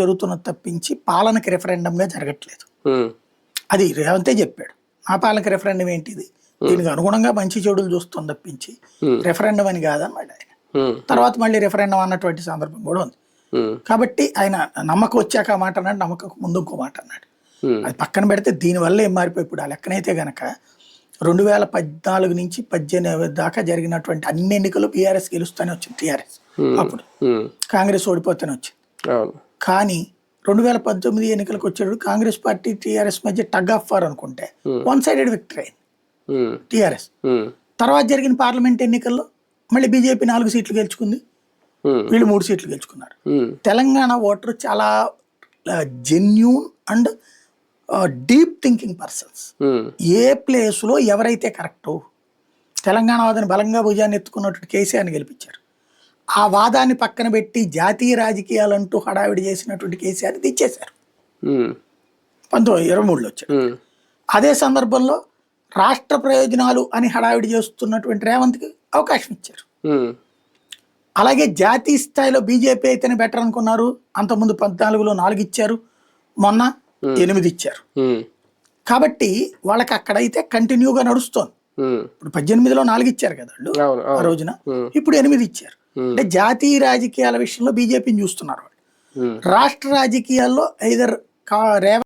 జరుగుతున్నది తప్పించి పాలనకి రెఫరెండంగా జరగట్లేదు. అది రేవంతే చెప్పాడు. మా పాలనకి రెఫరెండం ఏంటిది? దీనికి అనుగుణంగా మంచి చెడులు చూస్తుంది తప్పించి రెఫరెండం అని కాదన్నమాట ఆయన. తర్వాత మళ్ళీ రెఫరెండం అన్నటువంటి సందర్భం కూడా ఉంది. కాబట్టి ఆయన నమ్మకం వచ్చాక ఆ మాట అన్నాడు నమ్మకం ముందు ఇంకో మాట అన్నాడు. అది పక్కన పెడితే దీనివల్ల ఏం మారిపోయి ఇప్పుడు ఆ లెక్కనైతే గనక రెండు వేల పద్నాలుగు నుంచి పద్దెనిమిది దాకా జరిగినటువంటి అన్ని ఎన్నికలు బీఆర్ఎస్ గెలుస్తూనే వచ్చింది టీఆర్ఎస్ అప్పుడు. కాంగ్రెస్ ఓడిపోతూనే వచ్చింది. కానీ రెండు వేల పద్దెనిమిది ఎన్నికలకు వచ్చేటప్పుడు కాంగ్రెస్ పార్టీ టీఆర్ఎస్ మధ్య టగ్ ఆఫ్ వార్ అనుకుంటే వన్ సైడెడ్ విక్టరీ అయింది. Um, TRS. ఉమ్, తర్వాత జరిగిన పార్లమెంట్ ఎన్నికల్లో మళ్ళీ బీజేపీ నాలుగు సీట్లు గెలుచుకుంది. వీళ్ళు మూడు సీట్లు గెలుచుకున్నారు. తెలంగాణ ఓటర్ చాలా genuine and deep thinking persons ఏ ప్లేస్లో ఎవరైతే కరెక్టో తెలంగాణ వాదాన్ని బలంగా భుజాన్ని ఎత్తుకున్నట్టు కేసీఆర్ని గెలిపించారు. ఆ వాదాన్ని పక్కన పెట్టి జాతీయ రాజకీయాలంటూ హడావిడి చేసినటువంటి కేసీఆర్ తెచ్చేశారు పంతొమ్మిది ఇరవై మూడులో వచ్చాడు. అదే సందర్భంలో రాష్ట్ర ప్రయోజనాలు అని హడావిడి చేస్తున్నటువంటి రేవంత్కి అవకాశం ఇచ్చారు. అలాగే జాతీయ స్థాయిలో బీజేపీ అయితేనే బెటర్ అనుకున్నారు. అంతకుముందు పద్నాలుగులో నాలుగు ఇచ్చారు. మొన్న ఎనిమిది ఇచ్చారు. కాబట్టి వాళ్ళకి అక్కడైతే కంటిన్యూగా నడుస్తోంది. ఇప్పుడు పద్దెనిమిదిలో నాలుగు ఇచ్చారు కదా ఆ రోజున. ఇప్పుడు ఎనిమిది ఇచ్చారు. అంటే జాతీయ రాజకీయాల విషయంలో బీజేపీని చూస్తున్నారు. రాష్ట్ర రాజకీయాల్లో ఐదర్ రేవంత్